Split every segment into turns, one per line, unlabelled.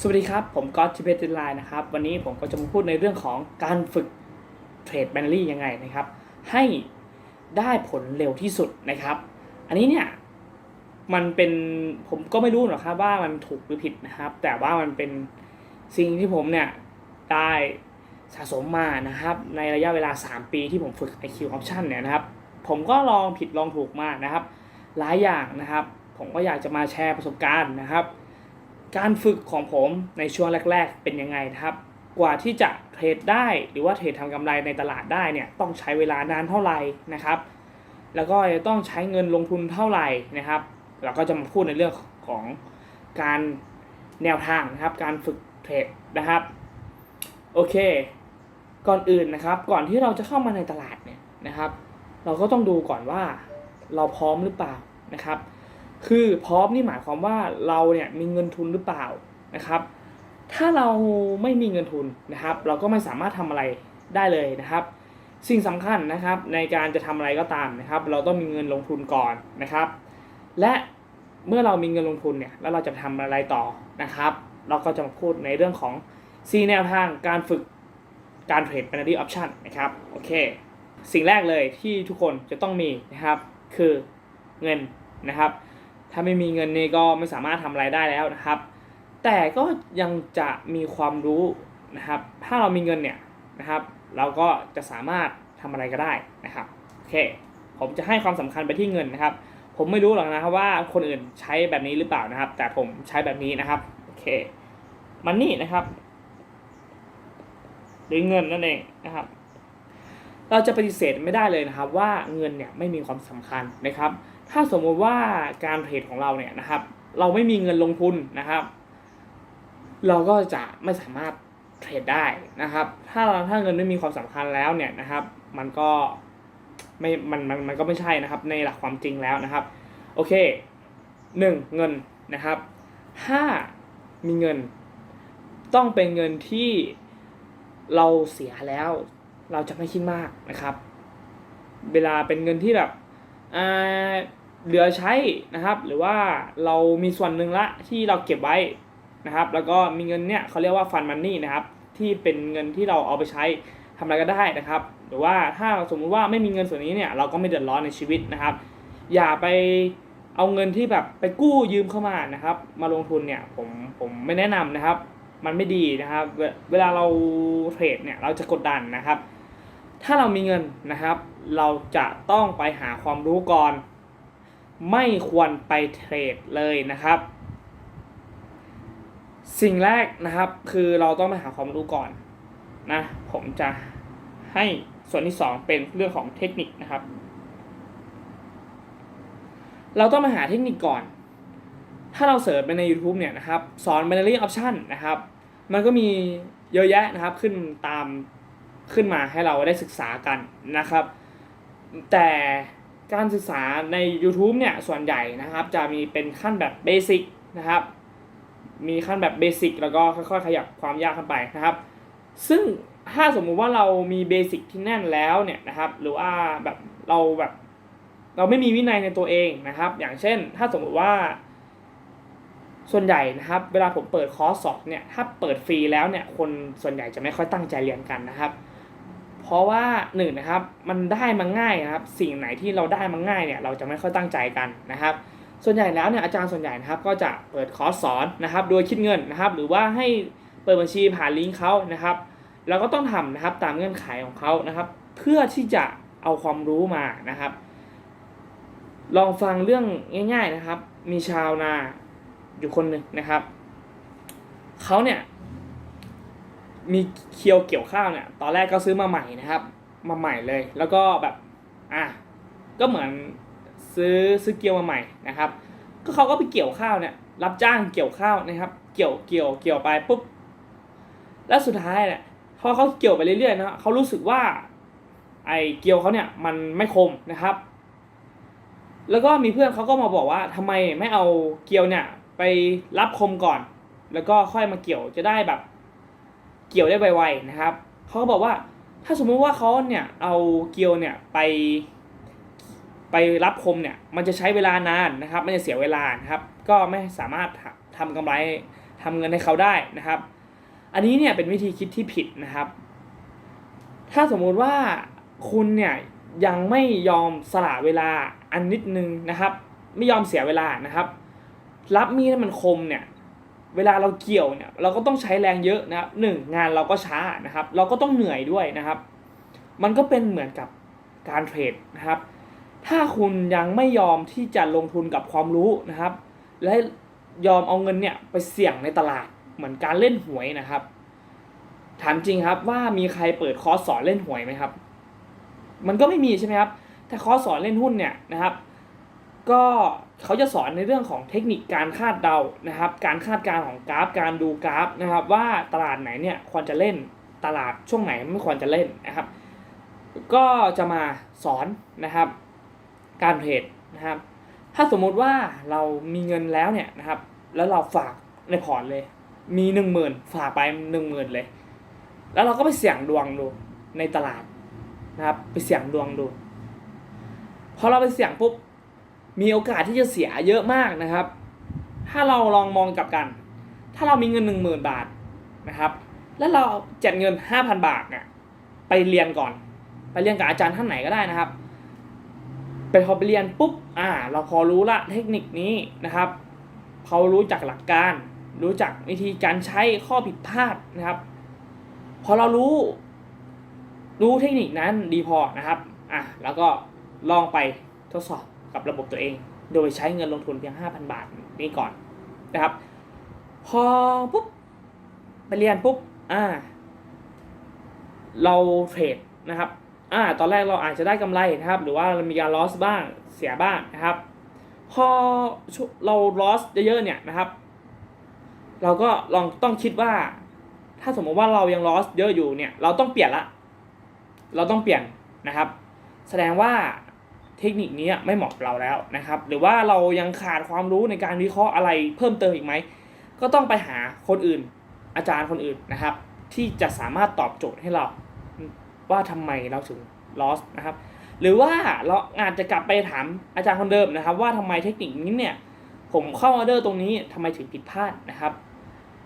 สวัสดีครับ ผมก๊อตชิเพตินไลน์นะครับ วันนี้ผมก็จะมาพูดในเรื่องของการฝึกเทรดแบนลี่ยังไงนะครับ ให้ได้ผลเร็วที่สุดนะครับ อันนี้เนี่ยมันเป็นผมก็ไม่รู้หรอกครับว่ามันถูกหรือผิดนะครับ แต่ว่ามันเป็นสิ่งที่ผมเนี่ยได้สะสมมานะครับ ในระยะเวลา 3 ปีที่ผมฝึก IQ Option เนี่ยนะครับ ผมก็ลองผิดลองถูกมากนะครับ หลายอย่างนะครับ ผมก็อยากจะมาแชร์ประสบการณ์นะครับ การฝึกของผมในช่วงแรก ๆ เป็นยังไงครับ กว่าที่จะเทรดได้หรือว่าเทรดทำกำไรในตลาดได้เนี่ยต้องใช้เวลานานเท่าไหร่นะครับ แล้วก็จะต้องใช้เงินลงทุนเท่าไหร่นะครับ เราก็จะมาพูดในเรื่องของการแนวทางนะครับการฝึกเทรดนะครับโอเค ก่อนอื่นนะครับ ก่อนที่เราจะเข้ามาในตลาดเนี่ยนะครับ เราก็ต้องดูก่อนว่าเราพร้อมหรือเปล่านะครับ คือพร้อมนี่หมายความว่าเราเนี่ยมีเงินทุนหรือเปล่านะครับ ถ้าเราไม่มีเงินทุนนะครับ เราก็ไม่สามารถทำอะไรได้เลยนะครับ สิ่งสำคัญนะครับในการจะทำอะไรก็ตามนะครับ เราต้องมีเงินลงทุนก่อนนะครับ และเมื่อเรามีเงินลงทุนเนี่ยแล้วเราจะทำอะไรต่อนะครับ เราก็จะมาพูดในเรื่องของ 4 แนวทางการฝึกการเทรด binary option นะครับโอเค สิ่งแรกเลยที่ทุกคนจะต้องมีนะครับ คือเงินนะครับ ถ้าไม่มีเงินนี่ก็ไม่สามารถทำอะไรได้แล้วนะครับ แต่ก็ยังจะมีความรู้นะครับ ถ้าเรามีเงินเนี่ยนะครับ เราก็จะสามารถทำอะไรก็ได้นะครับโอเค ผมจะให้ความสำคัญไปที่เงินนะครับ ผมไม่รู้หรอกนะครับว่าคนอื่นใช้แบบนี้หรือเปล่านะครับ แต่ผมใช้แบบนี้นะครับโอเคมันนี่นะครับหรือเงินนั่นเองนะครับ เราจะปฏิเสธไม่ได้เลยนะครับ ว่าเงินเนี่ยไม่มีความสำคัญนะครับ ถ้าสมมติว่าการเทรดของเราเนี่ยนะครับ เราไม่มีเงินลงทุนนะครับ เราก็จะไม่สามารถเทรดได้นะครับ ถ้าเราถ้าเงินไม่มีความสำคัญแล้วเนี่ยนะครับ มันก็ไม่มันมันมันก็ไม่ใช่นะครับ ในหลักความจริงแล้วนะครับ โอเคหนึ่งเงินนะครับถ้ามีเงิน ต้องเป็นเงินที่เราเสียแล้ว เราจะไม่คิดมากนะครับ เวลาเป็นเงินที่แบบอ่า เหลือใช้นะครับ หรือว่าเรามีส่วนหนึ่งละที่เราเก็บไว้นะครับ แล้วก็มีเงินเนี่ยเขาเรียกว่าฟันมันนี่นะครับ ที่เป็นเงินที่เราเอาไปใช้ทำอะไรก็ได้นะครับ หรือว่าถ้าสมมุติว่าไม่มีเงินส่วนนี้เนี่ยเราก็ไม่เดือดร้อนในชีวิตนะครับ อย่าไปเอาเงินที่แบบไปกู้ยืมเข้ามานะครับ มาลงทุนเนี่ยผมผมไม่แนะนำนะครับ มันไม่ดีนะครับเวเวลาเราเทรดเนี่ยเราจะกดดันนะครับ ถ้าเรามีเงินนะครับ เราจะต้องไปหาความรู้ก่อน ไม่ควรไปเทรดเลยนะครับ สิ่งแรกนะครับคือเราต้องไปหาความรู้ก่อนนะผมจะให้ส่วนที่ 2 เป็นเรื่องของเทคนิคนะครับ เราต้องมาหาเทคนิคก่อน ถ้าเราเสิร์ชไปใน YouTube เนี่ยนะครับ สอน binary option นะครับ มันก็มีเยอะแยะนะครับขึ้นตามขึ้นมาให้เราได้ศึกษากันนะครับ แต่ การศึกษาใน YouTube เนี่ยส่วนใหญ่นะครับจะมีเป็นขั้นแบบเบสิกนะครับมีขั้นแบบเบสิกแล้วก็ค่อยๆ ขยับความยากขึ้นไปนะครับ ซึ่งถ้าสมมุติว่าเรามีเบสิกที่แน่นแล้วเนี่ยนะครับหรือว่าแบบเราแบบเราไม่มีวินัยในตัวเองนะครับ อย่างเช่น ถ้าสมมุติว่า ส่วนใหญ่นะครับ เวลาผมเปิดคอร์สสอนเนี่ยถ้าเปิดฟรีแล้วเนี่ยคนส่วนใหญ่จะไม่ค่อยตั้งใจเรียนกันนะครับ เพราะว่าหนึ่งนะครับมันได้มาง่ายนะครับ สิ่งไหนที่เราได้มาง่ายเนี่ยเราจะไม่ค่อยตั้งใจกันนะครับ ส่วนใหญ่แล้วเนี่ยอาจารย์ส่วนใหญ่นะครับก็จะเปิดคอร์สสอนนะครับ โดยคิดเงินนะครับ หรือว่าให้เปิดบัญชีผ่านลิงก์เขานะครับเราก็ต้องทำนะครับตามเงื่อนไขของเขานะครับ เพื่อที่จะเอาความรู้มานะครับ ลองฟังเรื่องง่าย ๆนะครับ มีชาวนาอยู่คนหนึ่งนะครับเขาเนี่ย มีเคียวเกี่ยวข้าวเนี่ยตอนแรกก็ซื้อมาใหม่นะครับ มาใหม่เลย แล้วก็แบบอะก็เหมือนซื้อซื้อเกียวมาใหม่นะครับ ก็เขาก็ไปเกี่ยวข้าวเนี่ยรับจ้างเกี่ยวข้าวนะครับ เกี่ยวเกี่ยวเกี่ยวไปปุ๊บแล้วสุดท้ายเนี่ยพอเขาเกี่ยวไปเรื่อยๆนะเขารู้สึกว่าไอ้เกี่ยวเขาเนี่ยมันไม่คมนะครับ แล้วก็มีเพื่อนเขาก็มาบอกว่าทำไมไม่เอาเกี่ยวเนี่ยไปรับคมก่อน แล้วก็ค่อยมาเกี่ยวจะได้แบบ เกี่ยวได้ไวๆนะครับเขาบอกว่าถ้าสมมุติว่าเขาเนี่ยเอาเกี่ยวเนี่ยไปไปรับคมเนี่ยมันจะใช้เวลานานนะครับมันจะเสียเวลานะครับ ก็ไม่สามารถทำกำไรททำเงินให้เขาได้นะครับ อันนี้เนี่ยเป็นวิธีคิดที่ผิดนะครับ ถ้าสมมุติว่าคุณเนี่ยยังไม่ยอมสละเวลาอันนิดนึงนะครับ ไม่ยอมเสียเวลานะครับ รับมีดให้มันคมเนี่ย เวลาเราเกี่ยวเนี่ยเราก็ต้องใช้แรงเยอะนะครับหนึ่งงานเราก็ช้านะครับ เราก็ต้องเหนื่อยด้วยนะครับ มันก็เป็นเหมือนกับการเทรดนะครับ ถ้าคุณยังไม่ยอมที่จะลงทุนกับความรู้นะครับ และยอมเอาเงินเนี่ยไปเสี่ยงในตลาดเหมือนการเล่นหวยนะครับ ถามจริงครับว่ามีใครเปิดคอร์สสอนเล่นหวยไหมครับ มันก็ไม่มีใช่ไหมครับถ้าคอร์สสอนเล่นหุ้นเนี่ยนะครับ ก็เขาจะสอนในเรื่องของเทคนิคการคาดเดานะครับ การคาดการณ์ของกราฟการดูกราฟนะครับ ว่าตลาดไหนเนี่ยควรจะเล่นตลาดช่วงไหนไม่ควรจะเล่นนะครับ ก็จะมาสอนนะครับ การเทรดนะครับ ถ้าสมมุติว่าเรามีเงินแล้วเนี่ยนะครับ แล้วเราฝากในพอร์ตเลย มีหนึ่งหมื่นฝากไปหนึ่งหมื่นเลย แล้วเราก็ไปเสี่ยงดวงดูในตลาดนะครับ ไปเสี่ยงดวงดูพอเราไปเสี่ยงปุ๊บ มีโอกาสที่จะเสียเยอะมากนะครับ ถ้าเราลองมองกลับกัน ถ้าเรามีเงินหนึ่งหมื่นบาทนะครับ แล้วเราจัดเงินห้าพันบาทเนี่ยไปเรียนก่อน ไปเรียนกับอาจารย์ท่านไหนก็ได้นะครับ ไปพอไปเรียนปุ๊บอ่า เราพอรู้ละเทคนิคนี้นะครับเขารู้จักหลักการ รู้จักวิธีการใช้ข้อผิดพลาดนะครับ พอเรารู้ รู้เทคนิคนั้นดีพอนะครับอะแล้วก็ลองไปทดสอบ กับระบบตัวเอง โดยใช้เงินลงทุนเพียง 5,000 บาทนี้ก่อนนะครับ พอปุ๊บไปเรียนปุ๊บอ่า เราเทรดนะครับอ่าตอนแรกเราอาจจะได้กำไรนะครับ หรือว่าเรามีการ loss บ้างเสียบ้างนะครับ พอเรา loss เยอะๆเนี่ยนะครับ เราก็ลองต้องคิดว่า ถ้าสมมติว่าเรายัง loss เยอะอยู่เนี่ย เราต้องเปลี่ยนละ เราต้องเปลี่ยนนะครับ แสดงว่า เทคนิคนี้ไม่เหมาะกับเราแล้วนะครับ หรือว่าเรายังขาดความรู้ในการวิเคราะห์อะไรเพิ่มเติมอีกไหม ก็ต้องไปหาคนอื่น อาจารย์คนอื่นนะครับ ที่จะสามารถตอบโจทย์ให้เราว่าทำไมเราถึง loss นะครับ หรือว่าเราอาจจะกลับไปถามอาจารย์คนเดิมนะครับ ว่าทำไมเทคนิคนี้เนี่ย ผมเข้าออเดอร์ตรงนี้ทำไมถึงผิดพลาดนะครับ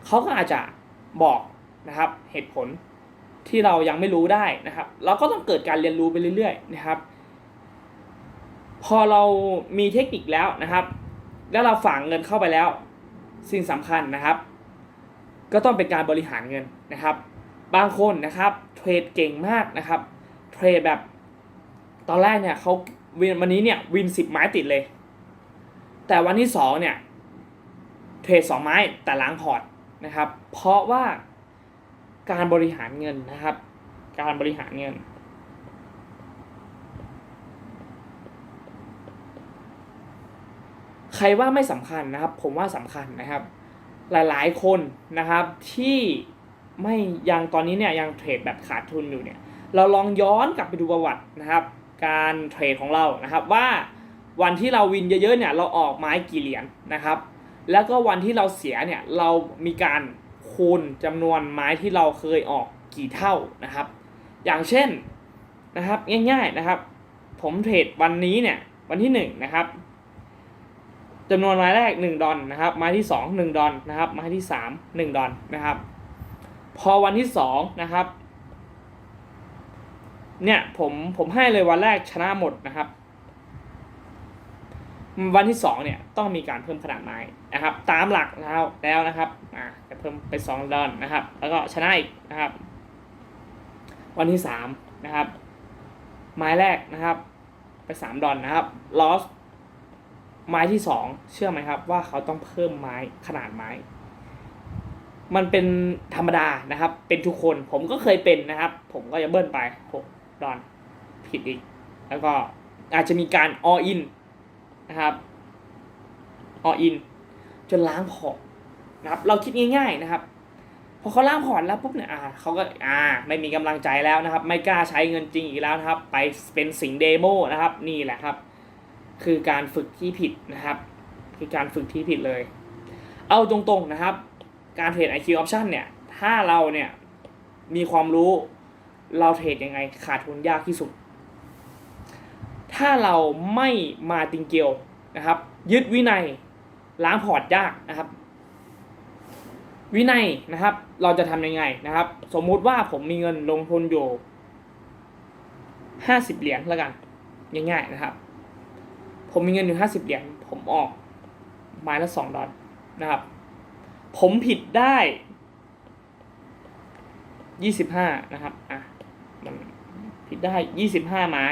เขาก็อาจจะบอกนะครับเหตุผลที่เรายังไม่รู้ได้นะครับ เราก็ต้องเกิดการเรียนรู้ไปเรื่อย ๆ นะครับ พอเรามีเทคนิคแล้วนะครับ แล้วเราฝังเงินเข้าไปแล้ว สิ่งสำคัญนะครับ ก็ต้องเป็นการบริหารเงินนะครับ บางคนนะครับเทรดเก่งมากนะครับเทรดแบบตอนแรกเนี่ยเขาวันนี้เนี่ยวินสิบไม้ติดเลย แต่วันที่สองเนี่ยเทรดสองไม้แต่ล้างพอร์ตนะครับ เพราะว่าการบริหารเงินนะครับ การบริหารเงิน ใครว่าไม่สำคัญนะครับ ผมว่าสำคัญนะครับ หลายๆคนนะครับที่ไม่ยังตอนนี้เนี่ยยังเทรดแบบขาดทุนอยู่เนี่ย เราลองย้อนกลับไปดูประวัตินะครับ การเทรดของเรานะครับว่าวันที่เราวินเยอะๆเนี่ยเราออกไม้กี่เหรียญนะครับ แล้วก็วันที่เราเสียเนี่ยเรามีการคูณจำนวนไม้ที่เราเคยออกกี่เท่านะครับ อย่างเช่นนะครับง่ายๆนะครับ ผมเทรดวันนี้เนี่ยวันที่หนึ่งนะครับ จำนวนไม้แรก 1 ดอลนะครับ ไม้ที่ 2 1 ดอลนะครับ ไม้ที่ 3 1 ดอลนะครับ พอวันที่2นะครับ เนี่ยผมผมให้เลยวันแรกชนะหมดนะครับ วันที่2เนี่ยต้องมีการเพิ่มขนาดไม้นะครับ ตามหลักแล้วแล้วนะครับอ่าจะเพิ่มไป 2 ดอลนะครับ แล้วก็ชนะอีกนะครับ วันที่3นะครับ ไม้แรกนะครับ ไป 3 ดอลนะครับ loss ไม้ที่สองเชื่อไหมครับว่าเขาต้องเพิ่มไม้ขนาดไม้ มันเป็นธรรมดานะครับ เป็นทุกคนผมก็เคยเป็นนะครับ ผมก็จะเบิ้ลไปหกดอนผิดอีก แล้วก็อาจจะมีการ all in นะครับ all in จนล้างพอร์ตนะครับ เราคิดง่าย ๆนะครับ พอเขาล้างพอร์ตแล้วปุ๊บเนี่ยอ่าเขาก็อ่าไม่มีกำลังใจแล้วนะครับ ไม่กล้าใช้เงินจริงอีกแล้วนะครับ ไปเป็นสิงเดโมนะครับ นี่แหละครับ คือการฝึกที่ผิดนะครับ คือการฝึกที่ผิดเลย เอาตรงๆนะครับ การเทรด IQ option เนี่ย ถ้าเราเนี่ยมีความรู้เราเทรดยังไงขาดทุนยากที่สุด ถ้าเราไม่มาติงเกียวนะครับ ยึดวินัยล้างพอร์ตยากนะครับ วินัยนะครับ เราจะทำยังไงนะครับ สมมุติว่าผมมีเงินลงทุนอยู่ห้าสิบเหรียญแล้วกันง่ายๆนะครับ ผมมีเงินอยู่ห้าสิบเหรียญผมออกไม้ละสองดอลนะครับ ผมผิดได้ยี่สิบห้านะครับอะมันผิดได้ยี่สิบห้าไม้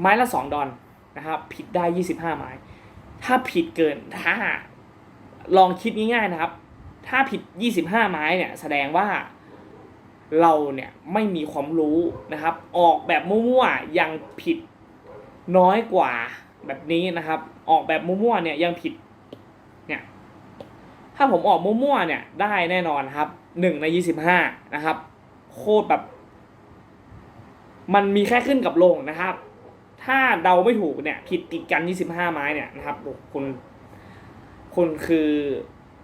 ไม้ละสองดอลนะครับ ผิดได้ยี่สิบห้าไม้ ถ้าผิดเกินถ้าลองคิดง่ายๆนะครับ ถ้าผิดยี่สิบห้าไม้เนี่ย แสดงว่า เราเนี่ยไม่มีความรู้นะครับ ออกแบบมั่วๆยังผิดน้อยกว่าแบบนี้นะครับ ออกแบบมั่วๆเนี่ยยังผิดเนี่ยถ้าผมออกมั่วๆเนี่ยได้แน่นอนครับหนึ่งในยี่สิบห้านะครับ โคตรแบบ มันมีแค่ขึ้นกับลงนะครับ ถ้าเดาไม่ถูกเนี่ยผิดติดกัน25ไม้เนี่ยนะครับคุณคุณคือ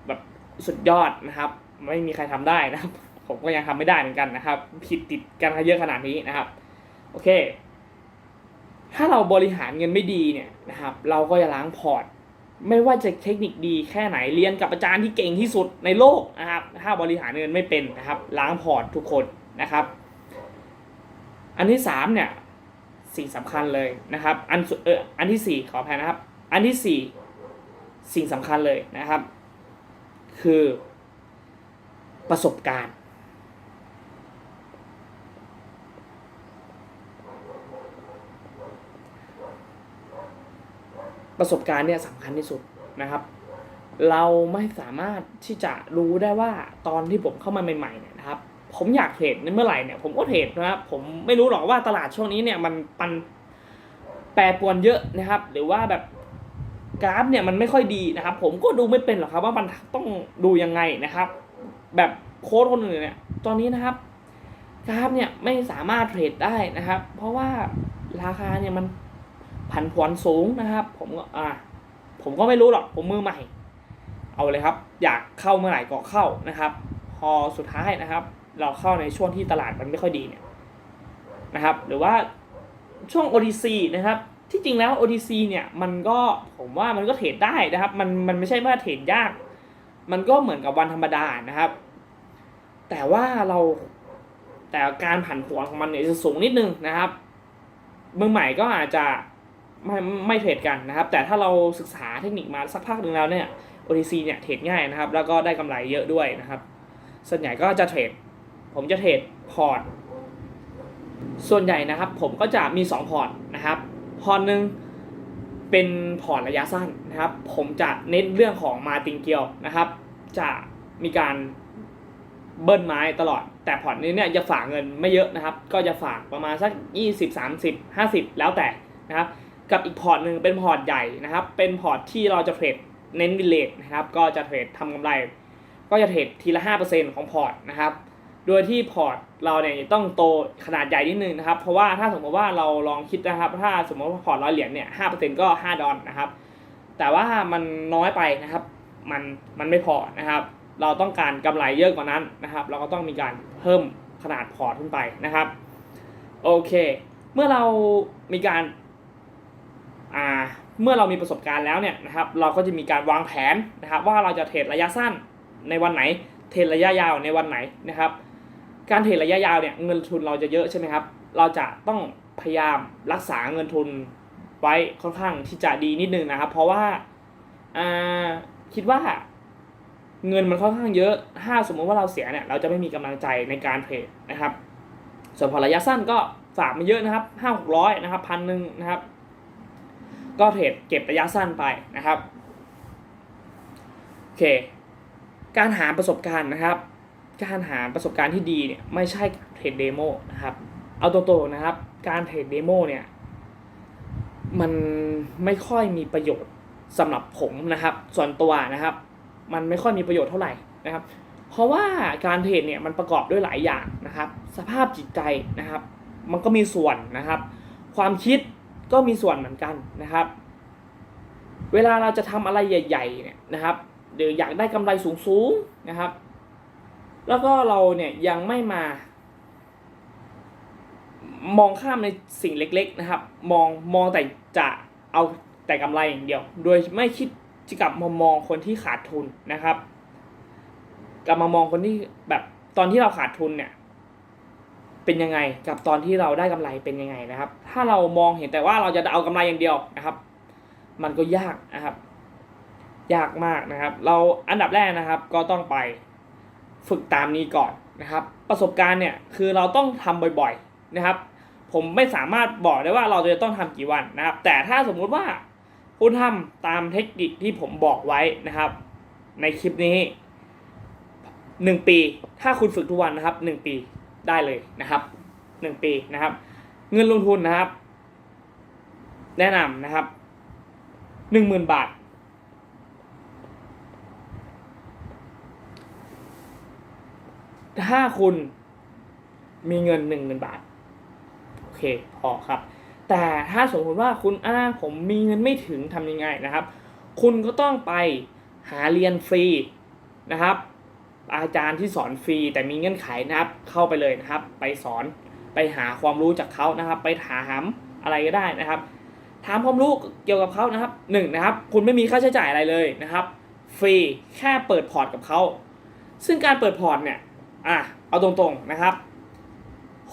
แบบสุดยอดนะครับ ไม่มีใครทำได้นะครับ ผมก็ยังทำไม่ได้เหมือนกันนะครับ ผิดติดกันเยอะขนาดนี้นะครับ โอเค ถ้าเราบริหารเงินไม่ดีเนี่ยนะครับ เราก็จะล้างพอร์ต ไม่ว่าจะเทคนิคดีแค่ไหนเรียนกับอาจารย์ที่เก่งที่สุดในโลกนะครับ ถ้าบริหารเงินไม่เป็นนะครับ ล้างพอร์ตทุกคนนะครับ อันที่สามเนี่ยสิ่งสำคัญเลยนะครับ อันสุดเอออันที่สี่ขออภัยนะครับ อันที่สี่สิ่งสำคัญเลยนะครับ คือประสบการณ์ ประสบการณ์เนี่ยสำคัญที่สุดนะครับ เราไม่สามารถที่จะรู้ได้ว่าตอนที่ผมเข้ามาใหม่ๆเนี่ยนะครับผมอยากเทรดในเมื่อไหร่เนี่ยผมก็เทรดนะครับผมไม่รู้หรอกว่าตลาดช่วงนี้เนี่ยมันปันแปรปรวนเยอะนะครับ หรือว่าแบบกราฟเนี่ยมันไม่ค่อยดีนะครับ ผมก็ดูไม่เป็นหรอกครับว่ามันต้องดูยังไงนะครับ แบบโค้ดคนอื่นเนี่ยตอนนี้นะครับกราฟเนี่ยไม่สามารถเทรดได้นะครับ เพราะว่าราคาเนี่ยมัน ผันผวนสูงนะครับ ผมก็อ่าผมก็ไม่รู้หรอกผมมือใหม่ เอาเลยครับ อยากเข้าเมื่อไหร่ก็เข้านะครับ พอสุดท้ายนะครับ เราเข้าในช่วงที่ตลาดมันไม่ค่อยดีเนี่ยนะครับ หรือว่าช่วง OTC นะครับที่จริงแล้ว OTC เนี่ยมันก็ผมว่ามันก็เทรดได้นะครับ มันมันไม่ใช่ว่าเทรดยาก มันก็เหมือนกับวันธรรมดานะครับ แต่ว่าเราแต่การผันผวนของมันเนี่ยจะสูงนิดนึงนะครับมือใหม่ก็อาจจะ ไม่ไม่เทรดกันนะครับ แต่ถ้าเราศึกษาเทคนิคมาสักพักหนึ่งแล้วเนี่ย OTC เนี่ยเทรดง่ายนะครับ แล้วก็ได้กำไรเยอะด้วยนะครับ ส่วนใหญ่ก็จะเทรด ผมจะเทรดพอร์ต ส่วนใหญ่นะครับ ผมก็จะมี 2 พอร์ตนะครับ พอร์ตหนึ่งเป็นพอร์ตระยะสั้นนะครับ ผมจะเน้นเรื่องของมาติงเกียวนะครับ จะมีการเบิ้ลไม้ตลอด แต่พอร์ตนี้เนี่ยจะฝากเงินไม่เยอะนะครับ ก็จะฝากประมาณสัก 20 30 50 แล้วแต่นะครับ กับอีกพอร์ตหนึ่งเป็นพอร์ตใหญ่นะครับ เป็นพอร์ตที่เราจะเทรดเน้นวิเลทนะครับ ก็จะเทรดทำกำไร ก็จะเทรดทีละ 5%ของพอร์ตนะครับ โดยที่พอร์ตเราเนี่ยต้องโตขนาดใหญ่นิดนึงนะครับ เพราะว่าถ้าสมมติว่าเราลองคิดนะครับ ถ้าสมมติว่าพอร์ตร้อยเหรียญเนี่ยห้าเปอร์เซ็นต์ก็ห้าดอลนะครับ แต่ว่ามันน้อยไปนะครับ มันมันไม่พอนะครับ เราต้องการกำไรเยอะกว่านั้นนะครับ เราก็ต้องมีการเพิ่มขนาดพอร์ตขึ้นไปนะครับ โอเค เมื่อเรามีการ เมื่อเรามีประสบการณ์แล้วเนี่ยนะครับเราก็จะมีการวางแผนนะครับว่าเราจะเทรดระยะสั้นในวันไหน เทรดระยะยาวในวันไหนนะครับ การเทรดระยะยาวเนี่ยเงินทุนเราจะเยอะใช่ไหมครับเราจะต้องพยายามรักษาเงินทุนไว้ค่อนข้างที่จะดีนิดนึงนะครับ เพราะว่าคิดว่าเงินมันค่อนข้างเยอะ ถ้าสมมติว่าเราเสียเนี่ยเราจะไม่มีกำลังใจในการเทรดนะครับ ส่วนพอระยะสั้นก็ฝากมาเยอะนะครับห้าหกร้อยนะครับพันหนึ่งนะครับ ก็เทรดเก็บระยะสั้นไปนะครับโอเค การหาประสบการณ์นะครับ การหาประสบการณ์ที่ดีเนี่ยไม่ใช่เทรดเดโมนะครับ เอาตัวโตๆนะครับ การเทรดเดโมเนี่ยมันไม่ค่อยมีประโยชน์สำหรับผมนะครับ ส่วนตัวนะครับ มันไม่ค่อยมีประโยชน์เท่าไหร่นะครับ เพราะว่าการเทรดเนี่ยมันประกอบด้วยหลายอย่างนะครับ สภาพจิตใจนะครับ มันก็มีส่วนนะครับ ความคิด ก็มีส่วนเหมือนกันนะครับ เวลาเราจะทำอะไรใหญ่ๆเนี่ยนะครับหรืออยากได้กำไรสูงๆนะครับ แล้วก็เราเนี่ยยังไม่มามองข้ามในสิ่งเล็ก ๆนะครับ มองมองแต่จะเอาแต่กำไรอย่างเดียว โดยไม่คิดจะกลับมามองคนที่ขาดทุนนะครับ กลับมามองคนที่แบบตอนที่เราขาดทุนเนี่ย เป็นยังไงกับตอนที่เราได้กำไรเป็นยังไงนะครับ ถ้าเรามองเห็นแต่ว่าเราจะเอากำไรอย่างเดียวนะครับ มันก็ยากนะครับ ยากมากนะครับ เราอันดับแรกนะครับก็ต้องไปฝึกตามนี้ก่อนนะครับ ประสบการณ์เนี่ยคือเราต้องทำบ่อยๆนะครับ ผมไม่สามารถบอกได้ว่าเราจะต้องทำกี่วันนะครับ แต่ถ้าสมมุติว่าคุณทำตามเทคนิคที่ผมบอกไว้นะครับ ในคลิปนี้หนึ่งปี ถ้าคุณฝึกทุกวันนะครับหนึ่งปี ได้เลยนะครับหนึ่งปีนะครับ เงินลงทุนนะครับ แนะนำนะครับหนึ่งหมื่นบาท ถ้าคุณมีเงินหนึ่งหมื่นบาท โอเค พอครับ แต่ถ้าสมมติว่าคุณอ้างผมมีเงินไม่ถึงทำยังไงนะครับ คุณก็ต้องไปหาเรียนฟรีนะครับ อาจารย์ที่สอนฟรีแต่มีเงื่อนไขนะครับเข้าไปเลยนะครับ ไปสอนไปหาความรู้จากเขานะครับ ไปถามอะไรก็ได้นะครับ ถามความรู้เกี่ยวกับเขานะครับหนึ่งนะครับ คุณไม่มีค่าใช้จ่ายอะไรเลยนะครับ ฟรีแค่เปิดพอร์ตกับเขาซึ่งการเปิดพอร์ตเนี่ยอะเอาตรงๆนะครับ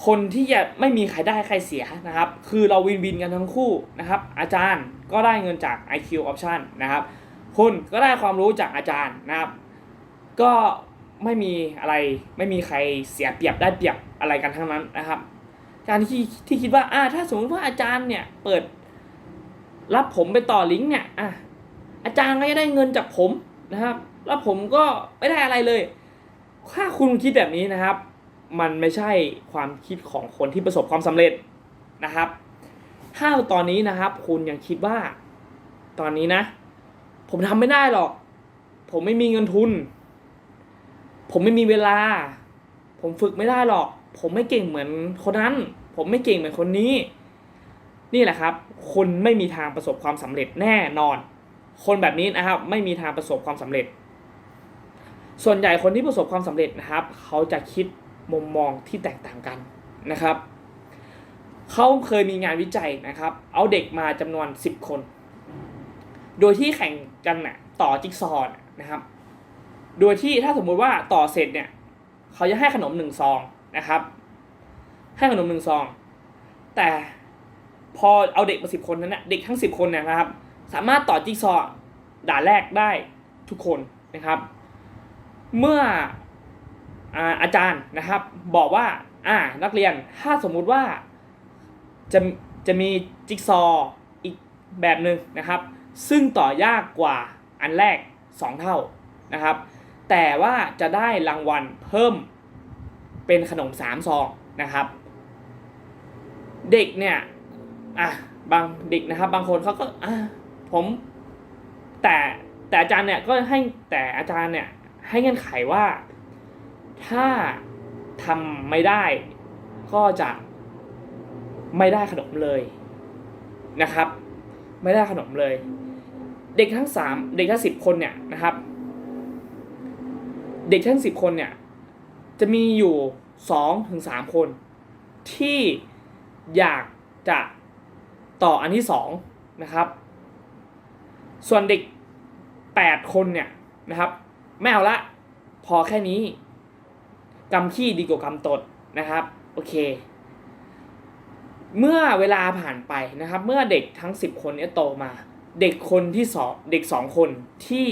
คนที่จะไม่มีใครได้ใครเสียนะครับ คือเราวินวินกันทั้งคู่นะครับ อาจารย์ก็ได้เงินจาก IQ Option นะครับ คุณก็ได้ความรู้จากอาจารย์นะครับ ก็ ไม่มีอะไรไม่มีใครเสียเปรียบได้เปรียบอะไรกันทั้งนั้นนะครับ การที่ที่คิดว่าอ่าถ้าสมมติว่าอาจารย์เนี่ยเปิด รับผมไปต่อลิงก์เนี่ยอะอาจารย์ก็จะได้เงินจากผมนะครับ แล้วผมก็ไม่ได้อะไรเลย ถ้าคุณคิดแบบนี้นะครับ มันไม่ใช่ความคิดของคนที่ประสบความสำเร็จนะครับ ถ้าตอนนี้นะครับ คุณยังคิดว่า ตอนนี้นะ ผมทำไม่ได้หรอก ผมไม่มีเงินทุน ผมไม่มีเวลา ผมฝึกไม่ได้หรอก ผมไม่เก่งเหมือนคนนั้น ผมไม่เก่งเหมือนคนนี้ นี่แหละครับคนไม่มีทางประสบความสำเร็จแน่นอน คนแบบนี้นะครับ ไม่มีทางประสบความสำเร็จ ส่วนใหญ่คนที่ประสบความสำเร็จนะครับ เขาจะคิดมุมมองที่แตกต่างกันนะครับเขาเคยมีงานวิจัยนะครับ เอาเด็กมาจำนวน 10 คน โดยที่แข่งกันน่ะต่อจิ๊กซอว์น่ะนะครับ โดยที่ถ้าสมมุติว่าต่อเสร็จเนี่ยเขาจะให้ขนมหนึ่งซองนะครับ ให้ขนมหนึ่งซอง แต่พอเอาเด็กมาสิบคนนั้นนะเด็กทั้งสิบคนเนยนะครับ สามารถต่อจิ๊กซอว์ด่านแรกได้ทุกคนนะครับ เมื่ออาอาจารย์นะครับ บอกว่าอ่านักเรียนถ้าสมมุติว่าจะจะมีจิ๊กซอว์อีกแบบหนึ่งนะครับ ซึ่งต่อยากกว่าอันแรก 2 เท่านะครับ แต่ว่าจะได้รางวัลเพิ่มเป็นขนม3ซองนะครับ เด็กเนี่ยอะบางเด็กนะครับ บางคนเขาก็อะผมแต่แต่อาจารย์เนี่ยก็ให้แต่อาจารย์เนี่ยให้เงื่อนไขว่า ถ้าทำไม่ได้ก็จะไม่ได้ขนมเลยนะครับ ไม่ได้ขนมเลย เด็กทั้งสามเด็กทั้งสิบคนเนี่ยนะครับ เด็กทั้งสิบคนเนี่ย จะมีอยู่สองถึงสามคน ที่อยากจะต่ออันที่สองนะครับ ส่วนเด็กแปดคนเนี่ยนะครับไม่เอาละพอแค่นี้กำขี้ดีกว่ากำตดนะครับ โอเค เมื่อเวลาผ่านไปนะครับ เมื่อเด็กทั้ง 10 คนเนี้โตมา เด็กคนที่สองเด็กสองคนที่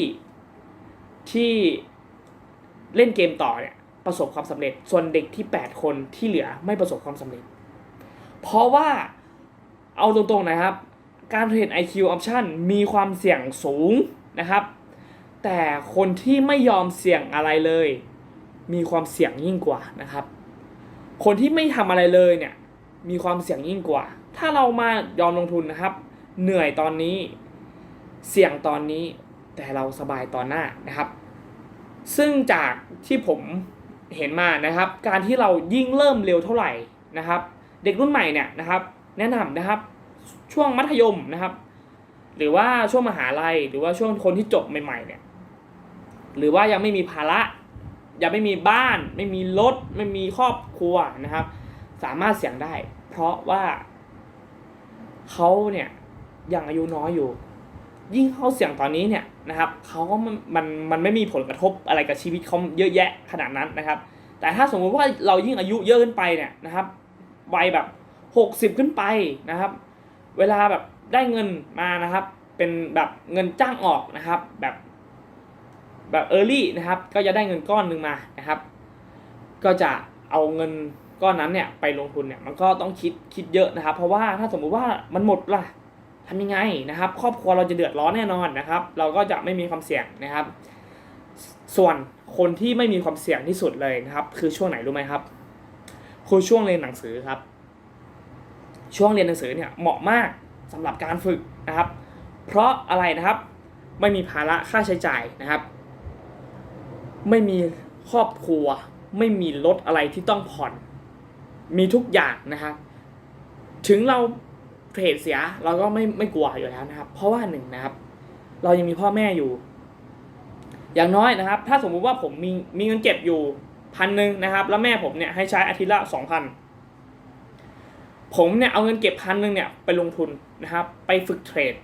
ที่ เล่นเกมต่อเนี่ยประสบความสำเร็จ ส่วนเด็กที่ 8 คนที่เหลือไม่ประสบความสำเร็จ เพราะว่าเอาตรงๆนะครับ การเทรด IQ option มีความเสี่ยงสูงนะครับ แต่คนที่ไม่ยอมเสี่ยงอะไรเลย มีความเสี่ยงยิ่งกว่านะครับ คนที่ไม่ทำอะไรเลยเนี่ยมีความเสี่ยงยิ่งกว่า ถ้าเรามายอมลงทุนนะครับ เหนื่อยตอนนี้ เสี่ยงตอนนี้ แต่เราสบายตอนหน้านะครับ ซึ่งจากที่ผมเห็นมานะครับ การที่เรายิ่งเริ่มเร็วเท่าไหร่นะครับ เด็กรุ่นใหม่เนี่ยนะครับ แนะนำนะครับช่วงมัธยมนะครับ หรือว่าช่วงมหาลัย หรือว่าช่วงคนที่จบใหม่ๆเนี่ยหรือว่ายังไม่มีภาระยังไม่มีบ้าน ไม่มีรถ ไม่มีครอบครัวนะครับ สามารถเสี่ยงได้ เพราะว่าเขาเนี่ยยังอายุน้อยอยู่ ยิ่งเขาเสี่ยงตอนนี้เนี่ยนะครับเขาก็มันมันไม่มีผลกระทบอะไรกับชีวิตเขาเยอะแยะขนาดนั้นนะครับ แต่ถ้าสมมุติว่าเรายิ่งอายุเยอะขึ้นไปเนี่ยนะครับวัยแบบหกสิบขึ้นไปนะครับ เวลาแบบได้เงินมานะครับ เป็นแบบเงินจ้างออกนะครับ แบบแบบเออร์ลี่นะครับ ก็จะได้เงินก้อนหนึ่งมานะครับ ก็จะเอาเงินก้อนนั้นเนี่ยไปลงทุนเนี่ยมันก็ต้องคิดคิดเยอะนะครับ เพราะว่าถ้าสมมุติว่ามันหมดล่ะ ทำยังไงนะครับ ครอบครัวเราจะเดือดร้อนแน่นอนนะครับ เราก็จะไม่มีความเสี่ยงนะครับ ส่วนคนที่ไม่มีความเสี่ยงที่สุดเลยนะครับ คือช่วงไหนรู้ไหมครับ คือช่วงเรียนหนังสือครับ ช่วงเรียนหนังสือเนี่ยเหมาะมากสำหรับการฝึกนะครับ เพราะอะไรนะครับไม่มีภาระค่าใช้จ่ายนะครับ ไม่มีครอบครัว ไม่มีรถอะไรที่ต้องผ่อน มีทุกอย่างนะครับ ถึงเรา เทรดเสียเราก็ไม่ไม่กลัวอยู่แล้วนะครับ เพราะว่าหนึ่งนะครับ เรายังมีพ่อแม่อยู่ อย่างน้อยนะครับ ถ้าสมมุติว่าผมมีมีเงินเก็บอยู่พันหนึ่งนะครับ แล้วแม่ผมเนี่ยให้ใช้อาทิตย์ละสองพันผมเนี่ยเอาเงินเก็บพันหนึ่งเนี่ยไปลงทุนนะครับ ไปฝึกเทรด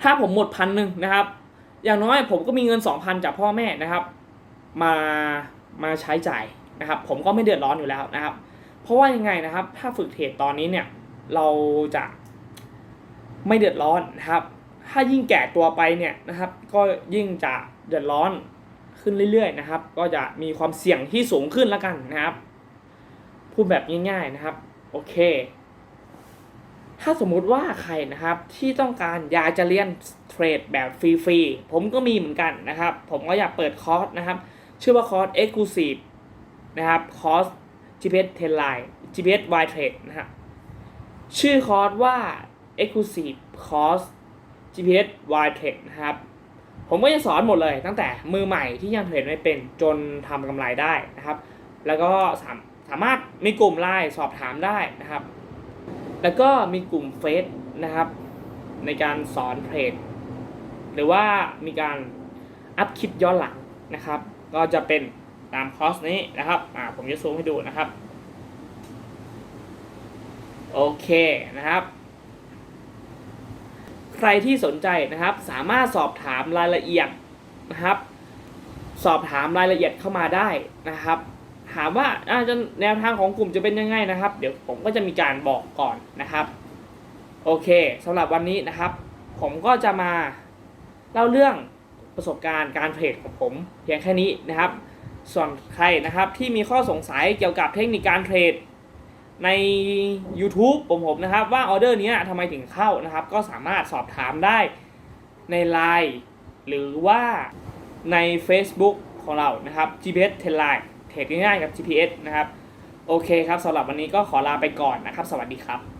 ถ้าผมหมดพันหนึ่งนะครับ อย่างน้อยผมก็มีเงินสองพันจากพ่อแม่นะครับ มามาใช้จ่ายนะครับ ผมก็ไม่เดือดร้อนอยู่แล้วนะครับ เพราะว่ายังไงนะครับ ถ้าฝึกเทรดตอนนี้เนี่ย เราจะไม่เดือดร้อนนะครับ ถ้ายิ่งแก่ตัวไปเนี่ยนะครับ ก็ยิ่งจะเดือดร้อนขึ้นเรื่อยๆนะครับ ก็จะมีความเสี่ยงที่สูงขึ้นแล้วกันนะครับ พูดแบบง่ายๆนะครับ โอเค ถ้าสมมุติว่าใครนะครับที่ต้องการอยากจะเรียนเทรดแบบฟรีๆ ผมก็มีเหมือนกันนะครับ ผมก็อยากเปิดคอร์สนะครับ ชื่อว่าคอร์ส Exclusive นะครับ คอร์ส GPS 10 Line GPS Y Trade นะครับ ชื่อคอร์สว่า Exclusive Course GPS Y Trade นะครับ ผมก็จะสอนหมดเลยตั้งแต่มือใหม่ที่ยังเทรดไม่เป็นจนทำกำไรได้นะครับ แล้วก็สามสามารถมีกลุ่มไลน์สอบถามได้นะครับ แล้วก็มีกลุ่มเฟซนะครับ ในการสอนเทรดหรือว่ามีการอัพคลิปย้อนหลังนะครับ ก็จะเป็นตามคอร์สนี้นะครับผมจะซูมให้ดูนะครับ โอเคนะครับ ใครที่สนใจนะครับ สามารถสอบถามรายละเอียดนะครับ สอบถามรายละเอียดเข้ามาได้นะครับ ถามว่าอาจะแนวทางของกลุ่มจะเป็นยังไงนะครับ เดี๋ยวผมก็จะมีการบอกก่อนนะครับ โอเคสำหรับวันนี้นะครับ ผมก็จะมาเล่าเรื่องประสบการณ์การเทรดของผมเพียงแค่นี้นะครับ ส่วนใครนะครับที่มีข้อสงสัยเกี่ยวกับเทคนิคการเทรด ใน YouTube ผมผมนะครับ ว่าออเดอร์นี้ทำไมถึงเข้านะครับ ก็สามารถสอบถามได้ใน Line หรือว่าใน Facebook ของเรานะครับ GPS t e Line เทรดง่ายๆกับ GPS นะครับ โอเคครับสำหรับวันนี้ก็ขอลาไปก่อนนะครับ สวัสดีครับ